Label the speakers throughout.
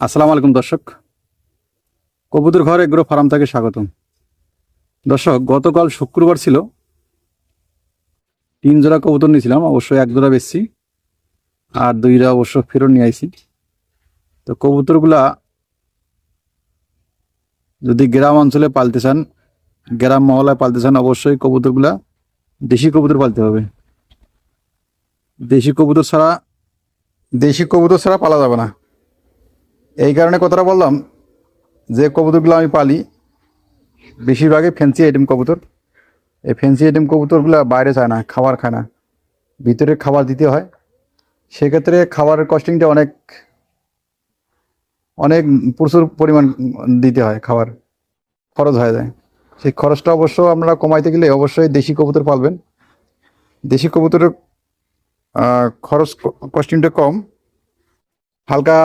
Speaker 1: আসসালামু আলাইকুম দর্শক। কবুতর ঘর এগ্রো ফার্ম থেকে স্বাগতম। দর্শক, গতকাল শুক্রবার ছিল। তিন জোড়া কবুতর নিয়েছিলাম অবশ্যই এক জোড়া বেশি আর দুইটা অবশ্য ফেরত নিয়ে আইছি। তো কবুতরগুলা যদি গ্রাম অঞ্চলে পালতে চান, গ্রাম মহলায় পালতে চান, অবশ্যই কবুতরগুলা দেশি কবুতর পালতে হবে। দেশি কবুতর ছাড়া দেশি কবুতর ছাড়া পালা যাবে না। এই কারণে কথাটা বললাম যে কবুতরগুলো আমি পালি, বেশিরভাগই ফ্যান্সি আইটেম কবুতর। এই ফ্যান্সি আইটেম কবুতরগুলো বাইরে চায় না, খাবার খায় না। ভিতরে খাবার দিতে হয়। সেক্ষেত্রে খাবারের কস্টিংটা অনেক অনেক প্রচুর পরিমাণ দিতে হয়, খাবার খরচ হয়ে যায়। সেই খরচটা অবশ্য আপনারা কমাইতে গেলে অবশ্যই দেশি কবুতর পালবেন। দেশি কবুতরের খরচ কস্টিংটা কম। হালকা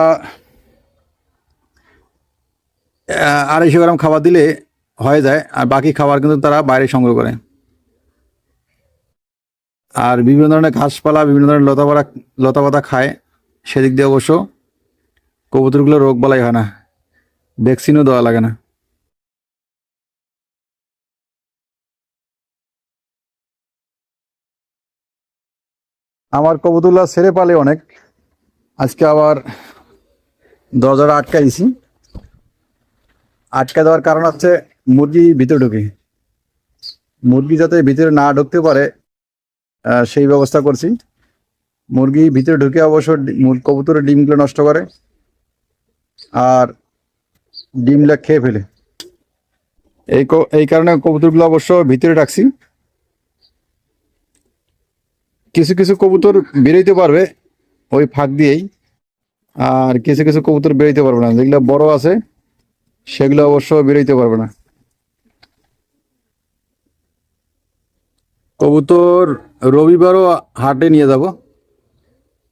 Speaker 1: আড়াইশো গ্রাম খাবার দিলে হয়ে যায়, আর বাকি খাবার কিন্তু তারা বাইরে সংগ্রহ করে। আর বিভিন্ন ধরনের ঘাসপালা, বিভিন্ন ধরনের লতাপাতা লতাপাতা খায় সেদিক দিয়ে অবশ্য। কবুতরগুলো রোগ বালাই হয় না ভ্যাকসিনও দেওয়া লাগে না। আমার কবুতরগুলো ছেড়ে পালে অনেক। আজকে আবার দরজাটা আটকাই দিছি আটকা দেওয়ার কারণ হচ্ছে মুরগি ভিতরে ঢুকে। মুরগি যাতে ভিতরে না ঢুকতে পারে সেই ব্যবস্থা করছি। মুরগি ভিতরে ঢুকে অবশ্য কবুতরের ডিমগুলো নষ্ট করে আর ডিমগুলো খেয়ে ফেলে। এই এই কারণে কবুতরগুলো অবশ্য ভিতরে রাখছি। কিছু কিছু কবুতর বেরোইতে পারবে ওই ফাঁক দিয়েই, আর কিছু কিছু কবুতর বেরোইতে পারবে না। যেগুলো বড় আছে সেগুলো অবশ্য বেরোইতে পারবে না। কবুতর রবিবারও হাটে নিয়ে যাব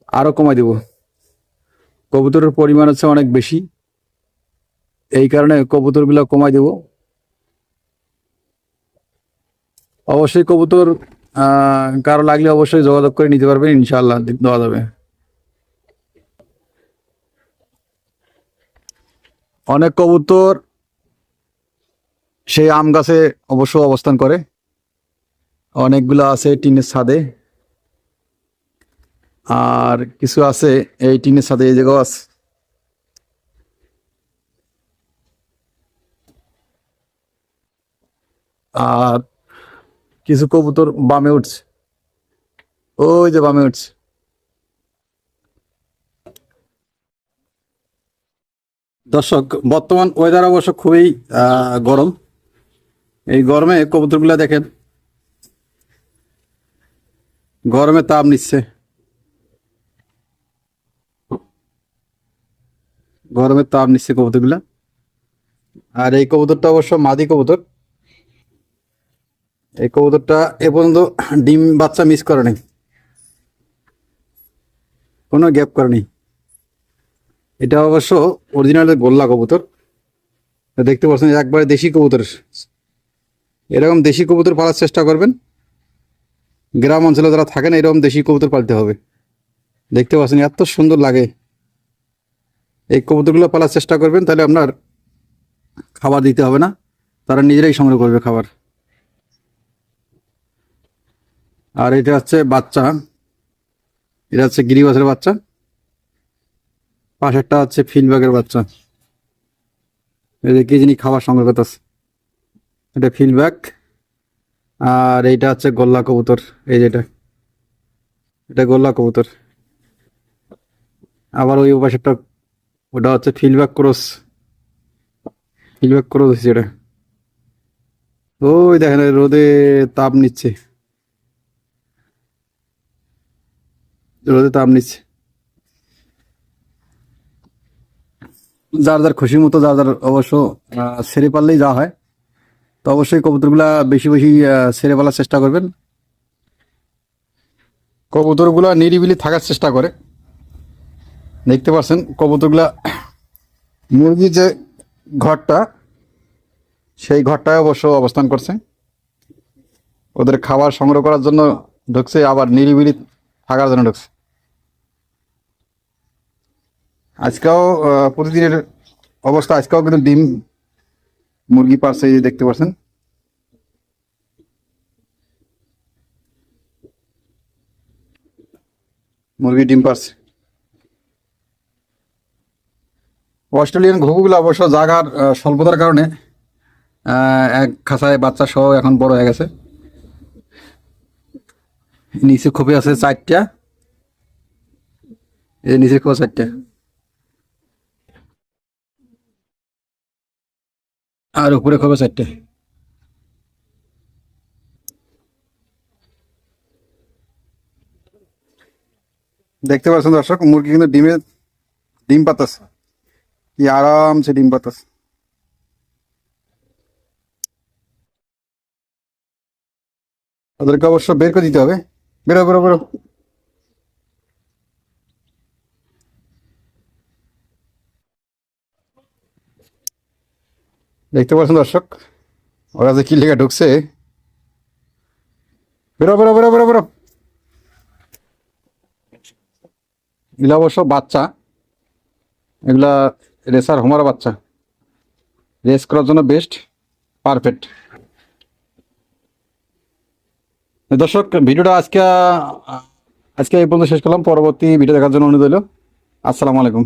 Speaker 1: আরও কমাই দেব। কবুতরের পরিমাণ হচ্ছে অনেক বেশি, এই কারণে কবুতরগুলো কমাই দেব। অবশ্যই কবুতর কারও লাগলে অবশ্যই যোগাযোগ করে নিতে পারবেন, ইনশাআল্লাহ দি- দেওয়া যাবে। অনেক কবুতর সেই আম গাছে অবশ্য অবস্থান করে। অনেকগুলো আছে টিনের ছাদে। আর কিছু আছে এই টিনের ছাদে, এই জায়গাও আছে আর কিছু কবুতর বামে উঠছে। ওই যে বামে উঠছে। দর্শক, বর্তমান ওয়েদার অবশ্য খুবই গরম। এই গরমে কবুতরগুলা দেখেন, গরমে তাপ নিচ্ছে। গরমে তাপ নিচ্ছে কবুতরগুলা। আর এই কবুতরটা অবশ্য মাদি কবুতর। এই কবুতরটা এ পর্যন্ত ডিম বাচ্চা মিস করে নাই কোনো গ্যাপ করে নেই এটা অবশ্য অরিজিনাল গোল্লা কবুতর। দেখতে পাচ্ছেন একবারে দেশি কবুতর এরকম দেশি কবুতর পালার চেষ্টা করবেন। গ্রাম অঞ্চলে যারা থাকেন, এরকম দেশি কবুতর পালতে হবে। দেখতে পাচ্ছেন এত সুন্দর লাগে। এই কবুতরগুলো পালার চেষ্টা করবেন, তাহলে আপনার খাবার দিতে হবে না। তারা নিজেরাই সংগ্রহ করবে খাবার। আর এটা হচ্ছে বাচ্চা। এটা হচ্ছে গিরিবাসের বাচ্চা। পাশেরটা হচ্ছে ফিলব্যাগের বাচ্চা। এই যে কি যিনি খাবার সংগ্রহ করতেছে। এটা ফিলব্যাগ আর এইটা হচ্ছে গোল্লা কবুতর। এই যেটা এটা। গোল্লা কবুতর। আবার ওই পাশেরটা ওটা হচ্ছে ফিলব্যাক ক্রস। ফিলব্যাক ক্রস হচ্ছে এটা। ওই দেখেন রোদে তাপ নিচ্ছে। রোদে তাপ নিচ্ছে। যার যার খুশি মতো, যার যার অবশ্য সেরে পারলেই যা হয়। তো অবশ্যই কবুতরগুলা বেশি বেশি সেরে পালার চেষ্টা করবেন। কবুতরগুলা নিরিবিলি থাকার চেষ্টা করে। দেখতে পাচ্ছেন কবুতরগুলা মুরগির যে ঘরটা, সেই ঘরটায় অবশ্য অবস্থান করছে। ওদের খাবার সংগ্রহ করার জন্য ঢুকছে, আবার নিরিবিলি থাকার জন্য ঢুকছে। আজকেও প্রতিদিনের অবস্থা, আজকেও কিন্তু ডিম মুরগি পারছে দেখতে পাচ্ছেন। মুরগি ডিম পারছে অস্ট্রেলিয়ান ঘুঘুগুলো অবশ্য জাগার স্বল্পতার কারণে এক খাসায় বাচ্চা সহ এখন বড় হয়ে গেছে। নিচে খোপে আছে চারটা। এই নিচে খোপা চারটা। আর উপরে খোপে চারটে। দেখতে পাচ্ছেন দর্শক, মুরগি কিন্তু ডিমে ডিম পাতাছে কি আরামসে ডিম পাতাছে ওদেরকে অবশ্য বের করে দিতে হবে। বেরো বেরো বেরো। দেখতে পাচ্ছেন দর্শক? ওরা যে কি লেগে ঢুকছে? বেরো বেরো বেরো বেরো বেরো। এগুলা অবশ্য বাচ্চা। এগুলা রেসার হোমার বাচ্চা। রেস করার জন্য বেস্ট, পারফেক্ট। দর্শক, ভিডিওটা আজকে আজকে এই পর্যন্ত শেষ করলাম। পরবর্তী ভিডিও দেখার জন্য অনুরোধ আসসালামু আলাইকুম।